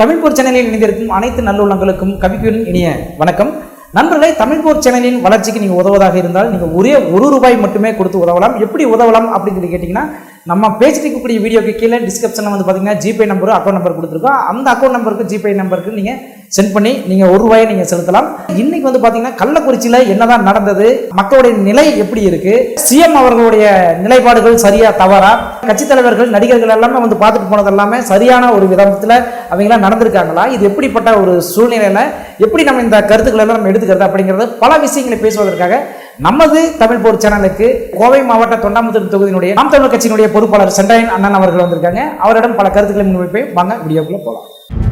தமிழ் போர் சேனலில் இணைந்திருக்கும் அனைத்து நல்லுள்ளங்களுக்கும் கவிக்குயின் இனிய வணக்கம். நண்பர்களே தமிழ் போர் சேனலின் வளர்ச்சிக்கு நீங்கள் உதவுவதாக இருந்தால் நீங்கள் ஒரே ஒரு ரூபாய் மட்டுமே கொடுத்து உதவலாம். எப்படி உதவலாம் அப்படின்னு சொல்லி கேட்டிங்கன்னா நம்ம பேசிட்டு இருக்கக்கூடிய வீடியோக்கு கீழே டிஸ்கிரிப்ஷனில் வந்து பார்த்தீங்கன்னா ஜிபே நம்பரும் அக்கௌண்ட் நம்பர் கொடுத்துருக்கோம். அந்த அக்கௌண்ட் நம்பருக்கு ஜிபே நம்பருக்கு நீங்கள் சென்ட் பண்ணி நீங்கள் ஒரு ரூபாயை நீங்கள் செலுத்தலாம். இன்னைக்கு வந்து பார்த்தீங்கன்னா கள்ளக்குறிச்சியில் என்னதான் நடந்தது மக்களுடைய நிலை எப்படி இருக்கு சிஎம் அவர்களுடைய நிலைப்பாடுகள் சரியா தவறா கட்சித் தலைவர்கள் நடிகர்கள் எல்லாமே வந்து பார்த்துட்டு போனது எல்லாமே சரியான ஒரு விதத்தில் அவங்களாம் நடந்திருக்காங்களா இது எப்படிப்பட்ட ஒரு சூழ்நிலையில் எப்படி நம்ம இந்த கருத்துக்களை எல்லாம் நம்ம எடுத்துக்கிறது அப்படிங்கிறது பல விஷயங்களை பேசுவதற்காக நமது தமிழ் போர் சேனலுக்கு கோவை மாவட்ட தொண்டாமுத்தூர் தொகுதியினுடைய நாம் தமிழ் கட்சியினுடைய பொறுப்பாளர் சென்றாயன் அண்ணன் அவர்கள் வந்திருக்காங்க. அவரிடம் பல கருத்துக்களை முன்வைப்பையும் வாங்க வீடியோக்குள்ள போகலாம்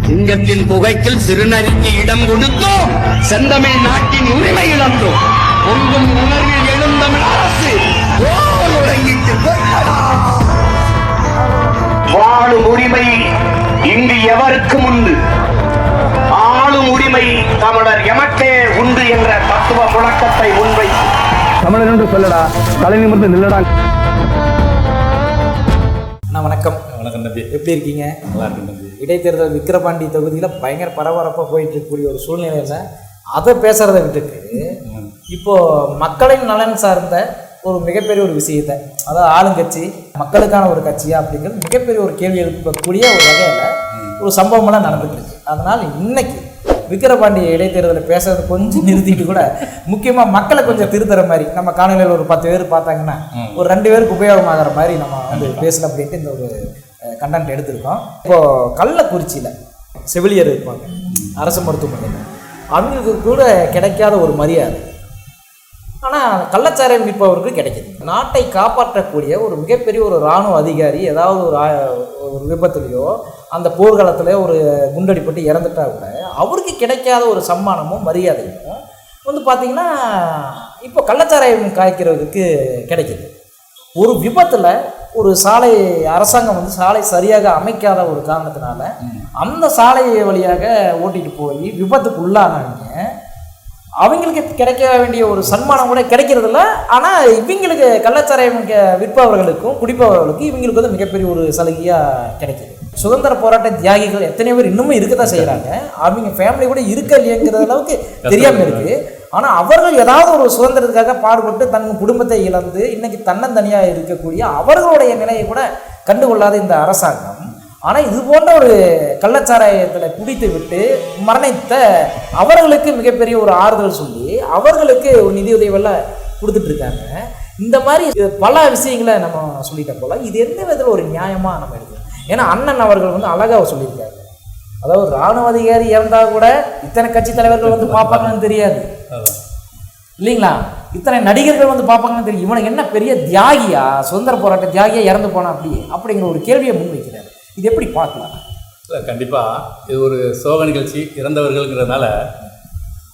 சிங்கத்தின் புகைக்கில் சிறுநரிக்கு இடம் கொடுத்தோம். செந்தமிழ் நாட்டின் உரிமை இழந்தோம். பொங்கும் உணர்வில் எழுந்தமிழ் அரசு வாழும் உரிமை இங்கு எவருக்கும் உண்டு? ஆளும் உரிமை தமிழர் எமக்கே உண்டு என்ற தத்துவ முழக்கத்தை முன்வைத்து தமிழன் என்று சொல்லடா. தலை நிமிர்ந்து நில்லடா. அண்ணா வணக்கம். வணக்கம் தம்பி. எப்படி இருக்கீங்க? நல்லா இருக்கு தம்பி. இடைத்தேர்தல் விக்கிரபாண்டி தொகுதியில் பயங்கர பரபரப்பாக போயிட்டு இருக்கக்கூடிய ஒரு சூழ்நிலையில அதை பேசுறதை விட்டுட்டு இப்போ மக்களின் நலன் சார்ந்த ஒரு மிகப்பெரிய ஒரு விஷயத்தை அதாவது ஆளுங்கட்சி மக்களுக்கான ஒரு கட்சியா அப்படிங்கிறது மிகப்பெரிய ஒரு கேள்வி எழுப்பக்கூடிய ஒரு வகையில் ஒரு சம்பவமெல்லாம் நடந்துட்டு இருக்கு. அதனால் இன்னைக்கு விக்கிரபாண்டி இடைத்தேர்தலை பேசுறதை கொஞ்சம் நிறுத்திட்டு கூட முக்கியமாக மக்களை கொஞ்சம் திருத்துற மாதிரி நம்ம காணொலியில் ஒரு பத்து பேர் பார்த்தாங்கன்னா ஒரு ரெண்டு பேருக்கு உபயோகமாகிற மாதிரி நம்ம வந்து பேசல அப்படின்ட்டு இந்த ஒரு கண்டென்ட் எடுத்திருக்கோம். இப்போ கள்ளக்குறிச்சியில் செவிலியர் இருப்பாங்க அரசு மருத்துவமனையில். அவங்களுக்கு கூட கிடைக்காத ஒரு மரியாதை. ஆனால் கள்ளச்சாராயம் விற்பவருக்கு கிடைக்குது. நாட்டை காப்பாற்றக்கூடிய ஒரு மிகப்பெரிய ஒரு இராணுவ அதிகாரி ஏதாவது ஒரு ஒரு விபத்துலையோ அந்த போர்க்காலத்தில் ஒரு குண்டடிப்பட்டு இறந்துட்டா கூட அவருக்கு கிடைக்காத ஒரு சம்மானமும் மரியாதையும் வந்து பார்த்திங்கன்னா இப்போ கள்ளச்சாராயம் காய்க்கிறதுக்கு கிடைக்கிது. ஒரு விபத்தில் ஒரு சாலை அரசாங்கம் வந்து சாலை சரியாக அமைக்காத ஒரு காரணத்தினால அந்த சாலை வழியாக ஓட்டிகிட்டு போய் விபத்துக்கு உள்ளானவங்க அவங்களுக்கு கிடைக்க வேண்டிய ஒரு சன்மானம் கூட கிடைக்கிறதில்ல. ஆனால் இவங்களுக்கு கள்ளச்சாராயம் க- விற்பவர்களுக்கும் குடிப்பவர்களுக்கும் இவங்களுக்கு வந்து மிகப்பெரிய ஒரு சலுகையாக கிடைக்கிது. சுதந்திர போராட்ட தியாகிகள் எத்தனை பேர் இன்னமும் இருக்க தான் செய்கிறாங்க அவங்க ஃபேமிலி கூட இருக்க இல்லைங்கிற அளவுக்கு தெரியாமல் இருக்கு. ஆனால் அவர்கள் ஏதாவது ஒரு சுதந்திரத்துக்காக பாடுபட்டு தன் குடும்பத்தை இழந்து இன்னைக்கு தன்னந்தனியாக இருக்கக்கூடிய அவர்களுடைய நிலையை கூட கண்டுகொள்ளாத இந்த அரசாங்கம். ஆனால் இது போன்ற ஒரு கள்ளச்சாராயத்தில் குடித்து விட்டு மரணித்த அவர்களுக்கு மிகப்பெரிய ஒரு ஆறுதல் சொல்லி அவர்களுக்கு ஒரு நிதியுதவியெல்லாம் கொடுத்துட்டு இருக்காங்க இந்த மாதிரி பல விஷயங்களை நம்ம சொல்லிட்ட போல இது எந்த விதத்தில் ஒரு நியாயமாக நம்ம எடுக்கணும் ஏன்னா அண்ணன் அவர்கள் வந்து அழகாக சொல்லியிருக்காரு. அதாவது ராணுவ அதிகாரி இறந்தால் கூட இத்தனை கட்சி தலைவர்கள் வந்து பார்ப்பாங்கன்னு தெரியாது. இல்லைங்களா? இத்தனை நடிகர்கள் வந்து பார்ப்பாங்கன்னு தெரியும். இவனுக்கு என்ன பெரிய தியாகியா சுதந்திர போராட்ட தியாகியா இறந்து போனா அப்படி? அப்படிங்கிற ஒரு கேள்வியை முன்வைக்கிறார். இது எப்படி பார்க்கலாம்? இல்லை கண்டிப்பாக இது ஒரு சோக நிகழ்ச்சி. இறந்தவர்கள்ங்கிறதுனால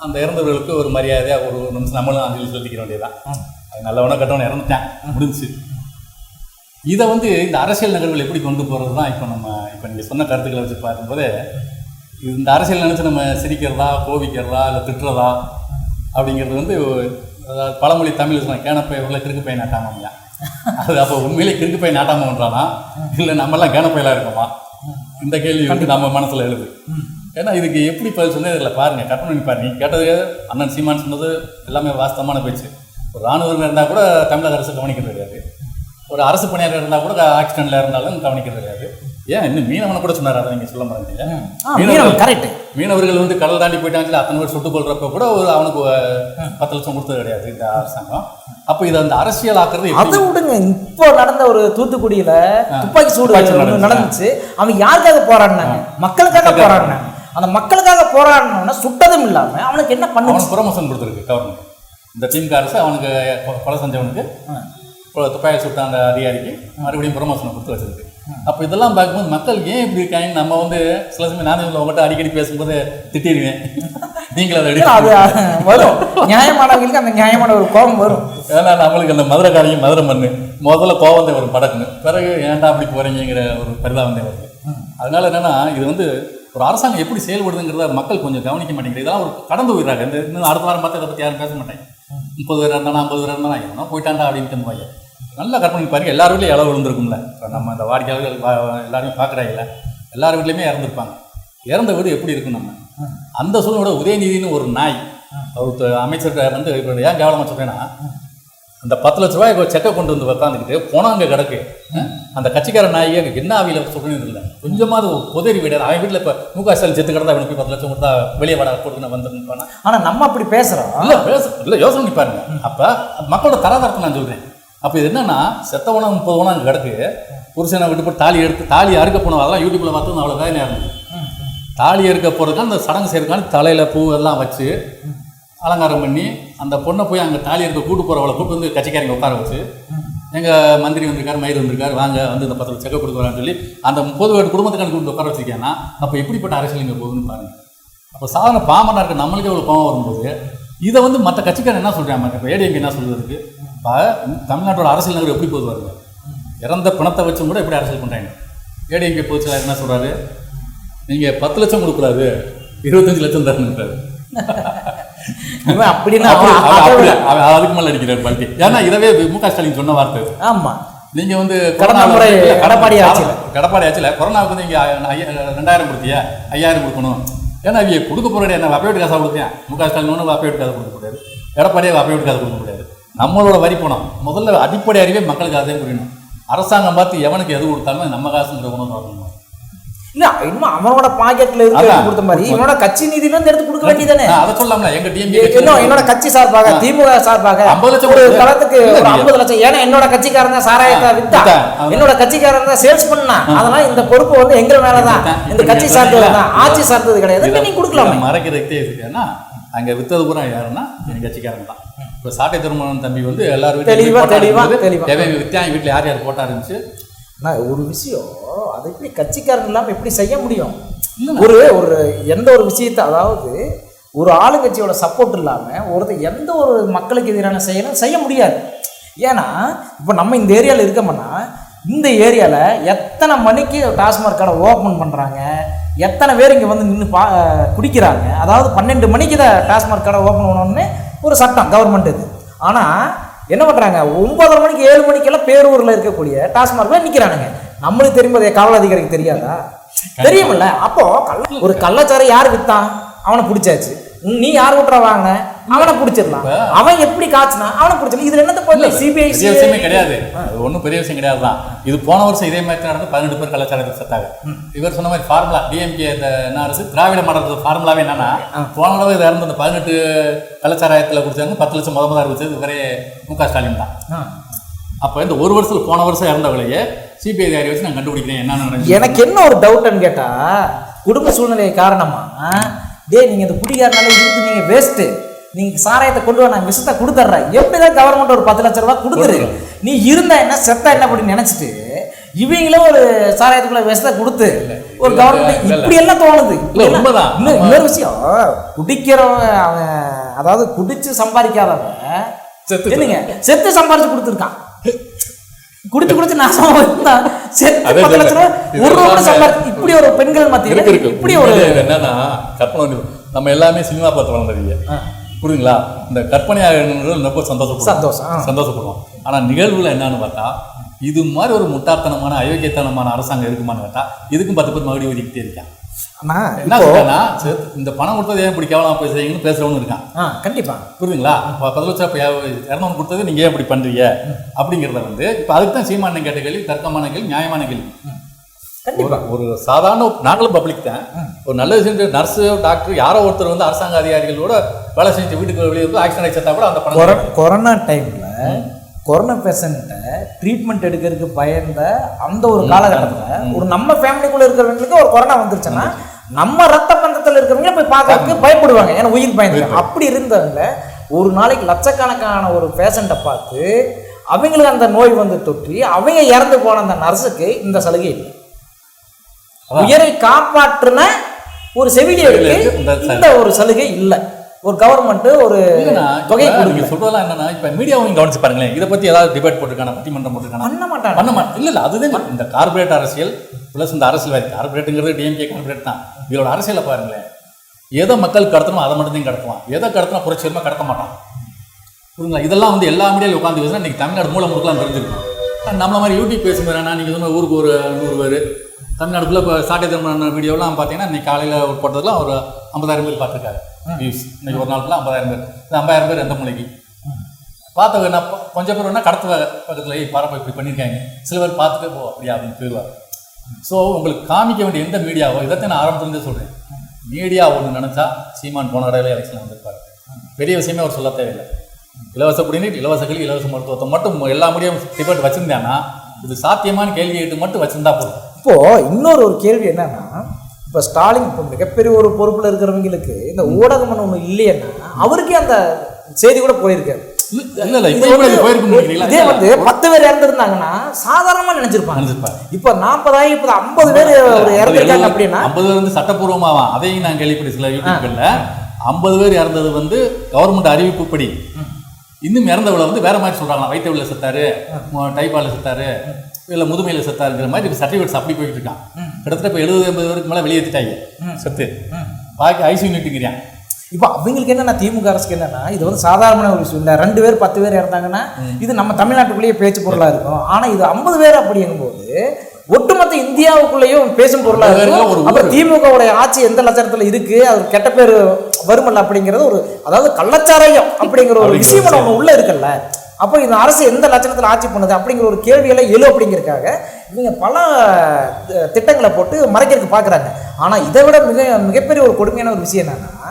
அந்த இறந்தவர்களுக்கு ஒரு மரியாதையாக ஒரு ஒரு நிமிஷம் நம்மளும் அஞ்சலி செலுத்திக்க வேண்டியதான் அது நல்லவனா கட்டவன இறந்துட்டேன். முடிஞ்சுச்சு. இதை வந்து இந்த அரசியல் நகர்வுகள் எப்படி கொண்டு போகிறது தான் இப்போ நம்ம இப்போ நீங்கள் சொன்ன கருத்துக்களை வச்சு பார்க்கும்போது இந்த அரசியல் நினச்சி நம்ம சிரிக்கிறதா கோபிக்கிறதா இல்லை திட்டுறதா அப்படிங்கிறது வந்து அதாவது பழமொழி தமிழ் சொன்ன கேனப்பை உள்ள கிறுக்கு பை நாட்டாமையா அது அப்போ உண்மையிலே கிறுக்கு பை நாட்டாம பண்ணுறானா இல்லை நம்மெல்லாம் கேனப்பையெல்லாம் இருக்கோமா? இந்த கேள்வி வந்து நம்ம மனசில் எழுது. ஏன்னா இதுக்கு எப்படி பதில் சொன்னது இதில் பாருங்க கற்பனை பண்ணி பாருங்க. கேட்டது அண்ணன் சீமான் சொன்னது எல்லாமே வாஸ்தவமான பேச்சு. ஒரு ராணுவம் இருந்தால் கூட தமிழக அரசு கவனிக்கிறது கிடையாது. ஒரு அரசு பணியாளர் இருந்தால் கூட ஆக்சிடென்ட்ல இருந்தாலும் கவனிக்கிறது கிடையாது. ஏன்? இன்னும் மீனவனை கூட சொன்னார்? அதை நீங்கள் சொல்ல மாட்டீங்க correct. மீனவர்கள் வந்து கடல் தாண்டி போயிட்டாங்க. அத்தனை பேர் சுட்டுக் கொள்றப்ப கூட ஒரு அவனுக்கு பத்து லட்சம் கொடுத்தது கிடையாது இந்த அரசாங்கம். அப்போ இதை அந்த அரசியல் ஆக்குறது அதை விடுங்க. இப்போ நடந்த ஒரு தூத்துக்குடியில துப்பாக்கி சூடு நடந்துச்சு. அவங்க யாருக்காக போராடினாங்க? மக்களுக்காக போராடினாங்க. அந்த மக்களுக்காக போராடினோன்னா சுட்டதும் இல்லாம அவனுக்கு என்ன அவனுக்கு ப்ரொமோஷன் கொடுத்துருக்கு கவர்மெண்ட் இந்த திமுக அரசு அவனுக்கு கொலை செஞ்சவனுக்கு துப்பாக்கி சுட்ட அந்த அதிகாரிக்கு மறுபடியும் ப்ரொமோஷனை கொடுத்து வச்சிருக்கு. அப்போ இதெல்லாம் பார்க்கும்போது மக்கள் ஏன் இப்படி இருக்காங்க நம்ம வந்து சில சமயம் நானே உங்கள்கிட்ட அடிக்கடி பேசும்போது திட்டிடுவேன். நீங்கள் அதை அது வரும். நியாயமானவங்களுக்கு அந்த நியாயமான ஒரு கோபம் வரும். ஏன்னா நம்மளுக்கு அந்த மதுரைக்காரையும் மதுரை மண்ணு. முதல்ல தான் வரும் படக்குன்னு. பிறகு ஏன்டா அப்படி போறீங்கிற ஒரு பரிதாபம் தான் வருது அதனால என்னன்னா இது வந்து ஒரு அரசாங்கம் எப்படி செயல்படுதுங்கிறத மக்கள் கொஞ்சம் கவனிக்க மாட்டேங்குது. இதெல்லாம் ஒரு கடந்து போயிடுறாங்க. இந்த இன்னும் அடுத்த வாரம் பார்த்து இதை பற்றி யாரும் பேச மாட்டாங்க. முப்பது பேர் இருந்தானா ஐம்பது பேர் இருந்தானா எவனோ போயிட்டான்டா அப்படின்ட்டு போய். நல்லா கற்பனை பண்ணி பாருங்க. எல்லார் வீட்லையும் இளவு விழுந்திருக்கும்ல. இப்போ நம்ம இந்த வாடிக்கையாளர்கள் எல்லாருமே பார்க்குறாங்கல்ல. எல்லார் வீட்லையுமே இறந்துருப்பாங்க. இறந்த வீடு எப்படி இருக்கும் நம்ம? அந்த சூழ்நிலை உதயநிதினு ஒரு நாய். அவர் அமைச்சர்கிட்ட வந்து இப்போ ஏன் கேவலமாக சொல்கிறேன்னா அந்த பத்து லட்ச ரூபாய் செக்கை கொண்டு வந்து உட்காந்துக்கிட்டு போனால் அங்கே கிடக்கு அந்த கட்சிக்கார நாயை என்ன ஆவியில் சொல்கிறது இல்லை கொஞ்சமாவது ஒரு புதறி வீடு. அவன் வீட்டில் இப்போ முக ஸ்டாலின் செத்து கிடந்தா அவனுக்கு பத்து லட்சம் கொடுத்தா வெளியே வட நான் வந்து நிற்பானா ஆனா நம்ம அப்படி பேசுறோம். இல்ல பேச இல்ல யோசனை பாருங்க. அப்ப மக்களோட தராதரத்தை நான் சொல்றேன். அப்போ இது என்னன்னா செத்தவனா முப்பது அங்கே கிடக்கு. புருஷனை விட்டு போய் தாலி எடுத்து தாலி அறுக்க போனோம் அதெல்லாம் யூடியூப்ல பார்த்து அவ்வளோ வேலையாக இருந்தது. தாலி அறுக்க போகிறதுக்கு அந்த சடங்கு செய்யறதுக்கான தலையில் பூ எல்லாம் வச்சு அலங்காரம் பண்ணி அந்த பொண்ணை போய் அங்கே தாலி அறுக்க கூட்டு போகிறவளை கூட்டு வந்து கட்சிக்காரங்க உட்கார வச்சு எங்கள் மந்திரி வந்திருக்காரு மயிர் வந்திருக்காரு வாங்க வந்து இந்த பத்து செக்கப் கொடுக்குறான்னு சொல்லி அந்த முப்பது பேர் குடும்பத்துக்கான கூட்டு உட்கார வச்சிருக்கேன்னா அப்போ எப்படிப்பட்ட அரசியல் இங்கே போகுதுன்னு பாருங்க. அப்போ சாதாரண பாமனாக இருக்க நம்மளுக்கே இவ்வளோ பாவம் வரும்போது இதை வந்து மற்ற கட்சிக்காரன் என்ன சொல்கிறாங்க இப்போ ஏடிஎம்கே என்ன சொல்கிறதுக்கு இப்போ தமிழ்நாட்டோட அரசியல் நகர் எப்படி போகுது வருங்க இறந்த பணத்தை வச்சும் கூட எப்படி அரசியல் பண்ணுறாங்க ஏடிஎம்கே பொதுச்செயலாளர் என்ன சொல்கிறாரு நீங்கள் பத்து லட்சம் கொடுக்கூடாது இருபத்தஞ்சு லட்சம் தரணுன்றாரு அப்படின்னா அப்படி- அப்படி- அதுக்கு மேலே அடிக்கிறார் பல்டி ஏன்னா இதவே மு க ஸ்டாலின் சொன்ன வார்த்தை. இது. ஆமா. நீங்க வந்து கடந்த- ஆட்சியில. எடப்பாடி ஆட்சியில் கொரோனாவுக்கு வந்து இங்கே ரெண்டாயிரம் கொடுத்தியா? ஐயாயிரம் கொடுக்கணும். ஏன்னா அவங்க கொடுக்க போறாரு என்ன? வப்பையோட்டு காசா கொடுத்தேன் மு க ஸ்டாலின் ஒன்றும் வப்பையோட்டு காசு கொடுக்க முடியாது எடப்பாடியே வப்பையோட்டு காசு கொடுக்க முடியாது நம்மளோட வரி பணம் முதல்ல அடிப்படை அறிவே மக்களுக்கு அதே புரியணும். அரசாங்கம் பார்த்து எவனுக்கு எது கொடுத்தாலும் நம்ம காசுங்கிற உணர்வு வரணும்? இல்ல இன்னும் அவனோட பாக்கெட்ல இருந்து கொடுத்த மாதிரி. இவனோட கட்சி நிதியில இருந்து எடுத்து கொடுக்க வேண்டியதானே அதை எங்க இன்னும் என்னோட கட்சி சார்பாக திமுக சார்பாக 50 லட்சம் ஒரு இல்ல, ஒரு ஐம்பது லட்சம். ஏன்னா என்னோட கட்சிக்காரன் தான் சாராயத்தை வித்தா. என்னோட கட்சிக்காரன் தான் சேல்ஸ் பண்ணா. அதனால இந்த பொறுப்பு வந்து எங்க மேலதான். இந்த கட்சி சார்ந்தது? தான். ஆட்சி சார்ந்தது கிடையாது. நீங்க கொடுக்கலாமே. மறைக்கிறதுக்கே இருக்குன்னா அங்க வித்தது பூரா யாருன்னா என் கட்சிக்காரங்க தான். இப்போ சாட்டை திருமணம் தம்பி வந்து எல்லாரும் தெளிவா, தெளிவா, தெளிவா. வித்தியாங்க வீட்டில் யார் யார் போட்டா இருந்துச்சு? நான் ஒரு விஷயம் அது எப்படி கட்சிக்காரன் இல்லாம எப்படி செய்ய முடியும். ஒரு ஒரு எந்த ஒரு விஷயத்தை அதாவது ஒரு ஆளுங்கட்சியோட சப்போர்ட் இல்லாம ஒருத்தர் எந்த ஒரு மக்களுக்கு எதிரான செயலும் செய்ய முடியாது. ஏன்னா இப்போ நம்ம இந்த ஏரியாவில் இருக்கோம்னா இந்த ஏரியாவில் எத்தனை மணிக்கு டாஸ்மாக் கடை ஓப்பன் பண்ணுறாங்க எத்தனை பேர் இங்கே வந்து நின்று பா குடிக்கிறாங்க? அதாவது பன்னெண்டு மணிக்கு தான் டாஸ்மாக் கடை ஓப்பன் பண்ணணும்னு ஒரு சட்டம் கவர்மெண்ட் இது. ஆனால் என்ன பண்ணுறாங்க ஒன்பதரை மணிக்கு ஏழு மணிக்கெல்லாம் பேரூரில் இருக்கக்கூடிய டாஸ்மார்க்ல நிற்கிறானுங்க நம்மளுக்கு தெரியும்போது காவல் அதிகாரிக்கு தெரியாதா? தெரியுமில்ல. அப்போ கள்ள ஒரு கள்ளச்சாரம் யார் வித்தான்? அவனை பிடிச்சாச்சு. நீ யார் விட்ற வாங்க அவனை பிடிச்சிடலாம். அவன் எப்படி காய்ச்சினா அவனை பிடிச்சிடலாம். இதுல என்னத்த போய் சிபிஐ பெரிய விஷயமே கிடையாது. அது ஒன்றும் பெரிய விஷயம் கிடையாது தான் இது போன வருஷம் இதே மாதிரி நடந்து பதினெட்டு பேர் கலாச்சாரத்தில் செத்தாங்க. இவர் சொன்ன மாதிரி ஃபார்முலா டிஎம்கே இந்த என்ன அரசு திராவிட மாடல் ஃபார்முலாவே என்னன்னா போன தடவை இதை இறந்து அந்த பதினெட்டு கலாச்சாரத்தில் குடிச்சாங்க பத்து லட்சம் முத முதல் அறிவிச்சது இவரே மு க ஸ்டாலின் தான். அப்போ இந்த ஒரு வருஷத்துல போன வருஷம் இறந்தவளையே சிபிஐ அதிகாரி வச்சு நான் கண்டுபிடிக்கிறேன். என்னன்னு நடந்துச்சு. எனக்கு என்ன ஒரு டவுட்னு கேட்டா குடும்ப சூழ்நிலை காரணமா டேய் நீங்க இந்த குடிகாரனால இருந்து நீங்க வேஸ்ட் நீங்க சாராயத்தை கொண்டு வா நான் விஷத்தை கொடுத்துட்றேன் எப்படிதான் கவர்மெண்ட் ஒரு பத்து லட்ச ரூபாய் கொடுத்துரு? நீ இருந்தா என்ன செத்தா என்ன அப்படின்னு நினைச்சிட்டு இவங்களும் ஒரு சாராயத்துக்குள்ள விஷத்தை கொடுத்து ஒரு கவர்மெண்ட். இப்படி எல்லாம் தோணுது. உண்மைதான். இன்னும் இன்னொரு விஷயம் குடிக்கிறவன் அவன் அதாவது குடிச்சு சம்பாதிக்காதவன் என்னங்க செத்து சம்பாதிச்சு கொடுத்துருக்கான். குடிச்சு குடிச்சு நாசமா இருந்தா செத்து பத்து லட்ச ரூபா ஒரு ரூபா சம்பாதி இப்படி ஒரு பெண்கள் மத்தியில இப்படி ஒரு என்னன்னா கற்பனை நம்ம எல்லாமே சினிமா பார்த்து வளர்ந்தவங்க. புரியுதுங்களா? இந்த கற்பனையாக ரொம்ப சந்தோஷம், ஆ. சந்தோஷப்படுவோம். ஆனா நிகழ்வுல என்னன்னு பார்த்தா இது மாதிரி ஒரு முட்டாள்தனமான அயோக்கியத்தனமான அரசாங்கம் இருக்குமான்னு கேட்டா இதுக்கும் பத்து பேர் மறுபடியும் ஒதுக்கிட்டே இருக்கான் என்ன சொல்றேன்னா இந்த பணம் கொடுத்தது ஏன் இப்படி கேவலமா பேசுறீங்கன்னு பேசுறவனு இருக்கான். கண்டிப்பா. புரியுதுங்களா? பத்து லட்சம் இரநூறு கொடுத்தது நீங்கள் ஏன் இப்படி பண்ணுறீங்க அப்படிங்கிறத வந்து இப்போ அதுக்கு தான் சீமான கேட்ட கேள்வி தர்க்கமான கேள்வி நியாயமான கேள்வி. ஒரு ஒரு சாதாரண நாங்களும் பப்ளிக் தான். ஒரு நல்ல விஷயம் நர்ஸு டாக்டர் யாரோ ஒருத்தர் வந்து அரசாங்க அதிகாரிகளோட வேலை செஞ்சு வீட்டுக்கு வெளியே வந்து ஆக்சிடென்ட் ஆகி செத்தா கூட அந்த பணம் கொர- கொரோனா டைம்ல கொரோனா பேஷண்ட்டை ட்ரீட்மெண்ட் எடுக்கிறதுக்கு பயந்த அந்த ஒரு காலகட்டத்தில் ஒரு நம்ம ஃபேமிலிக்குள்ள இருக்கிறவங்களுக்கு ஒரு கொரோனா வந்துருச்சுன்னா நம்ம ரத்த பந்தத்தில் இருக்கிறவங்க போய் பார்க்கறதுக்கு பயப்படுவாங்க. ஏன்னா உயிர் பயந்து அப்படி இருந்தவங்க ஒரு நாளைக்கு லட்சக்கணக்கான ஒரு பேஷண்ட்டை பார்த்து அவங்களுக்கு அந்த நோய் வந்து தொற்றி அவங்க இறந்து போன அந்த நர்ஸுக்கு இந்த சலுகை இல்லை. உயிரை காப்பாற்றுன ஒரு செவிலியருக்கு இந்த ஒரு சலுகை இல்லை. ஒரு கவர்மெண்ட் ஒரு தொகை நீங்க சொல்றதெல்லாம் என்னன்னா இப்ப மீடியாவும் கவனிச்சு பாருங்களேன். இதை பத்தி ஏதாவது டிபேட் போட்டிருக்கானா பட்டிமன்றம் போட்டிருக்கானா? பண்ண மாட்டாங்க. பண்ண மாட்டேன் இல்ல இல்ல அதுதான் இந்த கார்பரேட் அரசியல் பிளஸ் இந்த அரசியல்வாதி. கார்பரேட்டுங்கிறது டிஎம்கே கார்பரேட் தான். இதோட அரசியலை பாருங்களேன். எதை மக்கள் கடத்தணுமோ அதை மட்டும் தான் கடத்துவான். எதை கடத்தினா புரட்சியமாக கடத்த மாட்டான். புரியுங்களா இதெல்லாம் வந்து எல்லா மீடியாவில் உட்காந்து பேசினா இன்னைக்கு தமிழ்நாடு மூலம் முடுக்கலாம் தெரிஞ்சிருக்கும். நம்மள மாதிரி யூடியூப் பேசும்போது நீங்கள் சொன்ன ஊருக்கு ஒரு நூறு பேர் தமிழ்நாடுக்குள்ள இப்போ சாட்டை திருமண வீடியோலாம் பார்த்தீங்கன்னா இன்னைக்கு காலையில் போட்டதெல்லாம் ஒரு ஐம்பதாயிரம் பேர் பார்த்துருக்காரு வியூஸ் இன்னைக்கு ஒரு நாளுக்குள்ள ஐம்பதாயிரம் பேர். இந்த ஐம்பதாயிரம் பேர் எந்த மூலைக்கு? பார்த்தவங்க என்ன கொஞ்சம் பேர் வேணா கடத்து பக்கத்தில் ஏய் பரப்ப இப்படி பண்ணியிருக்காங்க சில பேர் பார்த்துட்டு போ அப்படியா? அப்படின்னு போயிடுவார் ஸோ உங்களுக்கு காமிக்க வேண்டிய எந்த மீடியாவோ இதைத்தான் நான் ஆரம்பத்துலேருந்தே சொல்கிறேன் மீடியா ஒன்று நினச்சா சீமான் போன தடவை எலெக்ஷன் வந்திருப்பார். பெரிய விஷயமே அவர் சொல்ல தேவையில்லை. இலவச குடிநீர் இலவச கல்வி இலவச மருத்துவத்தை மட்டும் எல்லா மீடியம் டிபேட் வச்சிருந்தாங்கன்னா இது சாத்தியமான கேள்வி கேட்டு மட்டும் வச்சிருந்தா போதும். இப்போ இன்னொரு ஒரு கேள்வி என்னன்னா இப்போ ஸ்டாலின் இப்போ மிகப்பெரிய ஒரு பொறுப்புல இருக்கிறவங்களுக்கு இந்த ஊடகம்னு ஒன்று இல்லைன்னா அவருக்கே அந்த செய்தி கூட போயிருக்காரு இது வந்து- பத்து பேர் இறந்துருந்தாங்கன்னா சாதாரணமா நினைச்சிருப்பாங்க. இப்போ நாற்பதாயிரம் இப்போ ஐம்பது பேர் இறந்துருக்காங்க அப்படின்னா ஐம்பது வந்து சட்டப்பூர்வமாவா? அதையும் நான் கேள்விப்பட்ட சில யூடியூப்களில். ஐம்பது பேர் இறந்தது வந்து கவர்மெண்ட் அறிவிப்புப்படி. இன்னும் இறந்தவளை வந்து வேற மாதிரி சொல்றாங்களா வயிற்றுல செத்தாரு டைப்பால செத்தாரு. இல்ல முதுமையில செத்தாருங்கிற மாதிரி இப்போ சர்டிஃபிகேட்ஸ் அப்படி போயிட்டு இருக்கான். கிட்டத்தட்ட இப்போ எழுபது எண்பது பேருக்கு மேலே வெளியேற்றிட்டாங்க செத்து. பாக்கி ஐசி யூனிட்டுங்கிறான் இப்போ அவங்களுக்கு என்னன்னா திமுக அரசுக்கு என்னன்னா இது வந்து சாதாரண ஒரு விஷயம். இல்லை ரெண்டு பேர் பத்து பேர் இறந்தாங்கன்னா இது நம்ம தமிழ்நாட்டுக்குள்ளேயே பேச்சு பொருளா இருக்கும். ஆனா இது ஐம்பது பேர் அப்படிங்கும்போது ஒட்டுமொத்த இந்தியாவுக்குள்ளேயும் பேசும் பொருளா ஐம்பது பேர்ல இருக்கும். அப்ப திமுகவுடைய ஆட்சி எந்த லட்சணத்துல இருக்கு? அது கெட்ட பேர் வருமல்ல அப்படிங்கிறது ஒரு அதாவது கள்ளச்சாராயம் அப்படிங்கிற ஒரு விஷயம் ஒண்ணு உள்ள இருக்குல்ல. அப்போ இந்த அரசு எந்த லட்சணத்தில் ஆட்சி பண்ணுது அப்படிங்கிற ஒரு கேள்வியெல்லாம் எழு அப்படிங்கிறதுக்காக இவங்க பல திட்டங்களை போட்டு மறைக்கிறதுக்கு பார்க்குறாங்க ஆனால் இதை விட மிக மிகப்பெரிய ஒரு கொடுமையான ஒரு விஷயம் என்னன்னா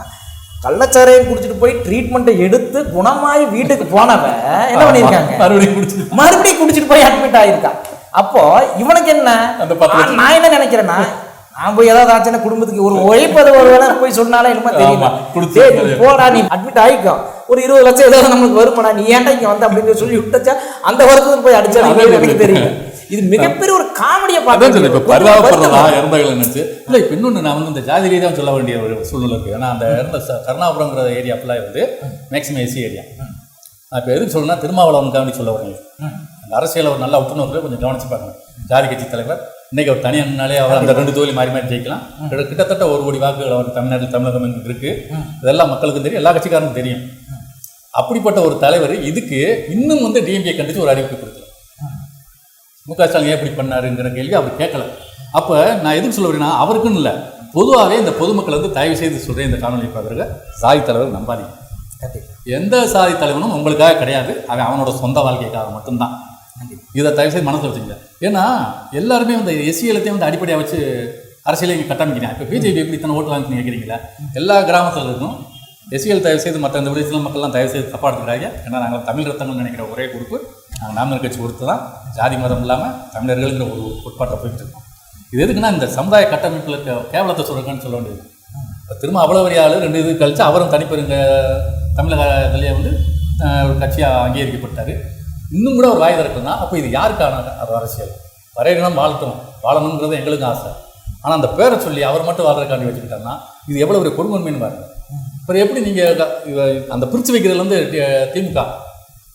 கள்ளச்சாராயம் குடிச்சிட்டு போய் ட்ரீட்மெண்ட்டை எடுத்து குணமாயி வீட்டுக்கு போனவன் என்ன பண்ணியிருக்காங்க? மறுபடியும் குடிச்சிட்டு மறுபடியும் குடிச்சிட்டு போய் அட்மிட் ஆயிருக்கான் அப்போ இவனுக்கு என்ன? நான் என்ன நினைக்கிறேன்னா நான் போய் ஏதாவது ஆச்சுன்னா குடும்பத்துக்கு ஒரு உழைப்பது ஒரு வேளை போய் சொன்னாலே என்னமோ இருக்காது. போடா நீ அட்மிட் ஆயிக்கோ. ஒரு இருபது லட்சம் ஏதாவது நம்மளுக்கு வருமாடா நீ ஏன்டா இங்க வந்த அப்படின்னு சொல்லி விட்டச்சா அந்த வருத்தத்துக்கு போய் அடிச்சா எனக்கு தெரியல. இது மிகப்பெரிய ஒரு காமெடியை அதான் சொல்லி இப்போ பரிதாபப்படுறதா பார்த்து இறந்தவங்களை நினைச்சு இல்லை இப்போ இன்னொன்று நான் வந்து இந்த ஜாதி ரீதியாக சொல்ல வேண்டிய ஒரு சூழ்நிலை இருக்குது ஏன்னா அந்த இறந்த கருணாபுரங்கிற ஏரியா ஃபுல்லாக வந்து மேக்ஸிமம் எஸ்சி ஏரியா நான் இப்போ எதுக்கு சொல்லணும்னா திருமாவளவன் கவனி சொல்ல வரேன். அந்த அரசியலை ஒரு நல்ல உற்றுநோக்கில் கொஞ்சம் கவனிச்சு பார்க்கணும். ஜாதி கட்சி தலைவர் இன்னைக்கு அவர் தனியானாலே அவர் அந்த ரெண்டு தொகுதி மாறி மாறி ஜெயிக்கலாம். கிட்ட- கிட்டத்தட்ட ஒரு கோடி வாக்குகள் அவர் தமிழ்நாட்டில் தமிழகம் இருக்கு. இதெல்லாம் மக்களுக்கும் தெரியும் எல்லா கட்சிக்காரனுக்கும் தெரியும். அப்படிப்பட்ட ஒரு தலைவர் இதுக்கு இன்னும் வந்து டிஎம்கே கண்டிச்சு ஒரு அறிவிப்பு கொடுக்கல முக ஸ்டாலின் ஏன் இப்படி பண்ணாருங்கிற கேள்வி அவர் கேட்கல. அப்போ நான் எதுக்கு சொல்ல வரேன்னா அவருக்குன்னு இல்லை. பொதுவாகவே இந்த பொதுமக்கள் வந்து தயவு செய்து சொல்கிறேன் இந்த காணொலி பார்க்குறங்க சாதி தலைவர் நம்பாதீங்க. எந்த சாதி தலைவனும் உங்களுக்காக கிடையாது. அவன் அவனோட சொந்த வாழ்க்கைக்காக மட்டும்தான். இதை தயவு செய்து மனசில் வச்சுங்க ஏன்னா எல்லாருமே வந்து எஸ்சிஎலத்தையும் வந்து அடிப்படையாக வச்சு அரசியலை இங்கே கட்டமைக்கிறேன் இப்போ பிஜேபி எப்படி இத்தனை ஓட்டு வாங்கி கேட்குறீங்களா எல்லா கிராமத்தில் இருக்கும் எஸ்சிஎல் தயவு செய்து மற்ற இந்த விடுதலை மக்கள்லாம் தயவு செய்து தப்பாக எடுத்துக்கிறாங்க ஏன்னா நாங்கள் தமிழ் ரத்தங்கள் நினைக்கிற ஒரே குரூப்பு. நாங்கள் நாமக்கல் கட்சி கொடுத்து தான் ஜாதி மதம் இல்லாமல் தமிழர்கள்ங்கிற ஒரு உட்பாட்டில் போயிட்டு இருக்கோம். இது எதுக்குன்னா இந்த சமுதாய கட்டமைப்பில் இருக்க கேவலத்தை சொல்கிறேன்னு சொல்ல வேண்டியது. திரும்ப அவ்வளோ பெரிய ரெண்டு இது கழிச்சு அவரும் தனிப்பெருங்க தமிழகத்திலேயே வந்து ஒரு கட்சியாக அங்கீகரிக்கப்பட்டார். இன்னும் கூட ஒரு வாய் திறக்குன்னா அப்போ இது யாருக்கான அது அரசியல்? வரையணும் வாழ்த்தணும் வாழணுங்கிறது எங்களுக்கும் ஆசை. ஆனால் அந்த பேரை சொல்லி அவர் மட்டும் வாழ்றதுக்காண்டி வச்சுக்கிட்டாருன்னா இது எவ்வளோ ஒரு கொடுமைன்னு பாருங்க. அப்புறம் எப்படி நீங்கள் அந்த பிரித்து வைக்கிறதுல வந்து திமுக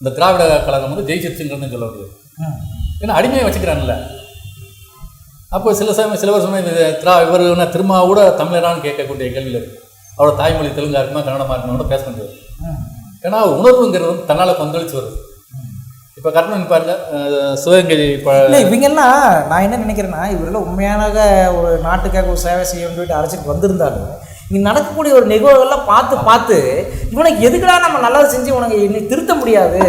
இந்த திராவிட கழகம் வந்து ஜெயிச்சிருச்சுங்கிறது சொல்ல முடியாது. ஏன்னா அடிமையை வச்சுக்கிறான்ல அப்போ சில சமயம் சில வருஷமே இந்த திரா இவர் என்ன திரும்ப கூட தமிழரான்னு கேட்கக்கூடிய கேள்வியில் இருக்குது அவரோட தாய்மொழி தெலுங்கா இருக்குமா கன்னடமாக இருக்குமா கூட பேச முடியாது. ஏன்னா உணர்வுங்கிறது வந்து தன்னால் கொந்தளிச்சு வருது. இப்போ கர்ணன் பாருங்க சிவகங்கை இல்லை இவங்கெல்லாம் நான் என்ன நினைக்கிறேன்னா இவரெல்லாம் உண்மையான ஒரு நாட்டுக்காக ஒரு சேவை செய்ய சொல்லிட்டு அரசுக்கு வந்திருந்தாலும் இங்கே நடக்கக்கூடிய ஒரு நிகழ்வுகள்லாம் பார்த்து பார்த்து இவனுக்கு எதுக்குடா நம்ம நல்லது செஞ்சு உனக்கு இன்னை திருத்த முடியாது?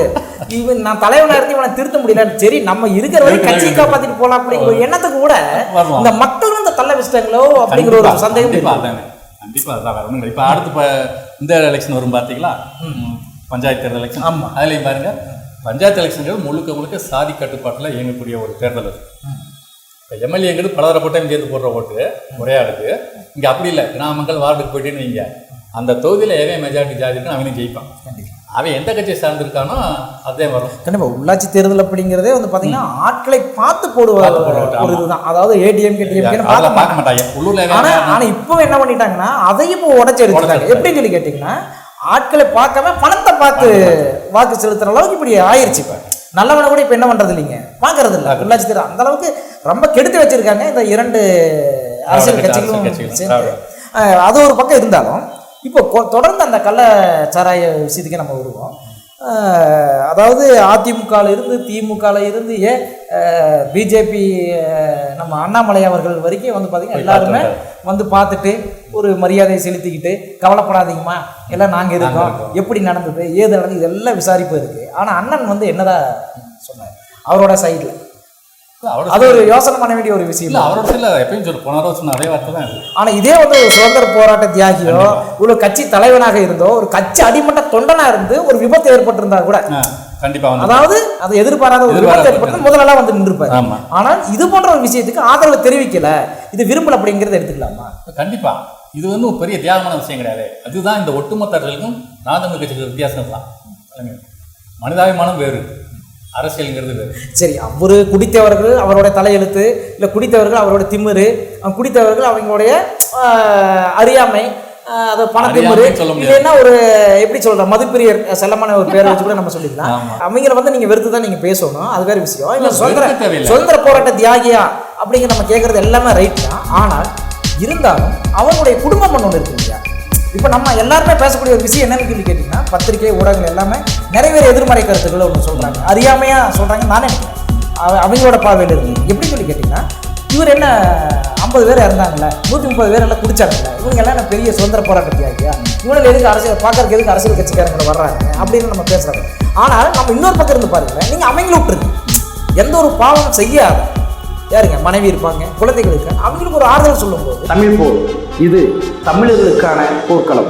இவன் நான் தலைவனாக இருந்து இவனை திருத்த முடியல. சரி நம்ம இருக்கிற வரைக்கும் கட்சியை காப்பாற்றிட்டு போகலாம் அப்படிங்கிற ஒரு எண்ணத்துக்கு கூட. இந்த மக்களும் இந்த தள்ள வச்சிட்டாங்களோ அப்படிங்கிற ஒரு சந்தேகம் கண்டிப்பா இருக்கு. அதானே. வேற ஒன்றும் இப்போ அடுத்து இப்போ இந்த எலெக்ஷன் வரும் பார்த்தீங்களா பஞ்சாயத்து தேர்தல் எலெக்ஷன் ஆமா. அதுலேயும் பாருங்க பஞ்சாயத்து எலெக்ஷன்கள் முழுக்க முழுக்க சாதி கட்டுப்பாட்டில் இயங்கக்கூடிய ஒரு தேர்தல் அது. இப்போ எம்எல்ஏங்கிறது பலதரப்பட்ட சேர்ந்து போடுற ஓட்டு ஒரே ஆளுக்கு. இங்கே அப்படி இல்லை. கிராமங்கள் வார்டுக்கு போயிட்டேன்னு வைங்க அந்த தொகுதியில் எவன் மெஜாரிட்டி ஜாதி அவனையும் ஜெயிப்பான். அவன் எந்த கட்சியை சார்ந்திருக்கானோ அதே வரும் கண்டிப்பா உள்ளாட்சி தேர்தல் அப்படிங்கிறதே வந்து பாத்தீங்கன்னா ஆட்களை பார்த்து போடுவாங்க ஒரு. இதுதான். அதாவது ஏடிஎம் கேடிஎம் பார்க்க மாட்டாங்க. உள்ளூர்ல ஆனா எவன் ஆனா இப்போ என்ன பண்ணிட்டாங்கன்னா அதையும் இப்போ உடச்சு எடுத்துட்டாங்க. உடைச்சு எப்படி சொல்லி கேட்டீங்கன்னா ஆட்களை பார்க்காம பணத்தை பார்த்து வாக்கு செலுத்துற அளவுக்கு இப்படி ஆயிருச்சு இப்ப. நல்லவனை கூட இப்ப என்ன பண்றது இல்லைங்க பாக்குறது இல்ல உள்ளாட்சி தேர்தல் அந்த அளவுக்கு ரொம்ப கெடுத்து வச்சிருக்காங்க இந்த இரண்டு அரசியல் கட்சி- கட்சிகளும் சேர்ந்து. அது ஒரு பக்கம் இருந்தாலும் இப்போ தொடர்ந்து அந்த கள்ள சாராய விஷயத்துக்கே நம்ம வருவோம். அதாவது அதிமுகவில் இருந்து திமுகவில் இருந்து ஏன் பிஜேபி நம்ம அண்ணாமலை அவர்கள் வரைக்கும் வந்து பார்த்தீங்கன்னா எல்லாருமே. வந்து பார்த்துட்டு ஒரு மரியாதையை செலுத்திக்கிட்டு கவலைப்படாதீங்கம்மா எல்லாம் நாங்கள் இருக்கோம். எப்படி நடந்தது ஏது நடந்தது இதெல்லாம் விசாரிப்பு இருக்குது ஆனால் அண்ணன் வந்து என்னதான் சொன்னார் அவரோட சைடில் அது ஒரு யோசனை பண்ண வேண்டிய ஒரு விஷயம். இல்ல அவரோட இல்ல எப்பயும் சொல்லு போன சொன்ன அதே வார்த்தை தான் இது. ஆனா இதே வந்து ஒரு சுதந்திர போராட்ட தியாகியோ ஒரு கட்சி தலைவனாக இருந்தோ ஒரு கட்சி அடிமட்ட தொண்டனா இருந்து ஒரு விபத்து ஏற்பட்டிருந்தா கூட ஆ, கண்டிப்பா வந்து அதாவது அது எதிர்பாராத ஒரு விபத்து ஏற்பட்டு முதலெல்லாம் வந்து நின்றுப்பாரு. ஆனால் இது போன்ற ஒரு விஷயத்துக்கு ஆதரவு தெரிவிக்கல. இது விரும்பல அப்படிங்கறத எடுத்துக்கலாமா? கண்டிப்பா. இது வந்து ஒரு பெரிய தியாகமான விஷயம் கிடையாது. அதுதான் இந்த ஒட்டுமொத்தர்களுக்கும் நாதமிழ் கட்சிகளுக்கு வித்தியாசம் தான் மனிதாபிமானம் வேறு. அரசியலுங்கிறது சரி அவரு குடித்தவர்கள் அவருடைய தலையெழுத்து இல்ல குடித்தவர்கள் அவரோட திமிரு குடித்தவர்கள் அவங்களுடைய அறியாமை அது முடியாது. இல்லைன்னா ஒரு எப்படி சொல்ற மதுப்பிரியர் செல்லமான ஒரு பேரை வச்சு கூட நம்ம சொல்லிக்கலாம். அவங்கள வந்து நீங்க வெறுத்து தான் நீங்க பேசணும் அது வேற விஷயம் இல்ல சுதந்திர. சுதந்திர போராட்ட தியாகியா அப்படிங்கிற நம்ம கேட்கறது எல்லாமே ரைட் தான் ஆனால் இருந்தாலும் அவங்களுடைய குடும்பம் ஒன்று இருக்கு இல்லையா இப்போ நம்ம எல்லாருமே பேசக்கூடிய ஒரு விஷயம் என்னன்னு சொல்லி கேட்டிங்கன்னா பத்திரிகை ஊடகங்கள் எல்லாமே நிறைய பேர் எதிர்மறை கருத்துக்களை ஒன்று சொல்கிறாங்க அறியாமையாக சொல்கிறாங்க நானே அவ- அவங்களோட பார்வையில் இருக்கு எப்படி சொல்லி கேட்டிங்கன்னா இவர் என்ன ஐம்பது பேர் இறந்தாங்கல்ல நூற்றி முப்பது பேர் எல்லாம் குடிச்சாங்கல்ல இவங்க எல்லாம் என்ன பெரிய சுதந்திர போராட்ட இவங்களை எதுக்கு அரசியல் பார்க்கறதுக்கு எதுக்கு அரசியல் கட்சிக்காரங்க வர்றாங்க? அப்படின்னு நம்ம பேசுகிறாங்க ஆனால் நம்ம இன்னொரு பக்கம் இருந்து பாருங்களேன் நீங்கள் அவங்கள விட்டுருங்க. எந்த ஒரு பாவம் செய்யாத யாருங்க? மனைவி இருப்பாங்க குழந்தைகள் இருக்காங்க. அவங்களுக்கு ஒரு ஆறுதல் சொல்லும்போது தமிழ் போர். இது தமிழர்களுக்கான போர்க்களம்.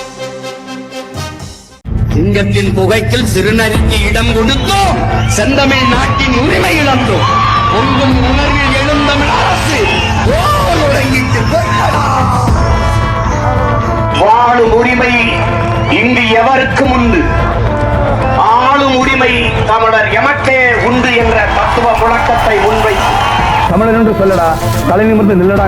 சிங்கத்தின் புகைக்கில் சிறுநரிக்கு இடம் கொடுத்தோம். செந்தமிழ் நாட்டின் உரிமை இழந்தோம். பொங்கும் உணர்வில் எழுந்தமிழ் அரசு வாழும் உரிமை இங்கு எவருக்கும் உண்டு? ஆளும் உரிமை தமிழர் எமக்கே உண்டு என்ற தத்துவ முழக்கத்தை முன்வைத்து. தமிழன் என்று சொல்லடா தலை நிமிர்ந்து நில்லடா.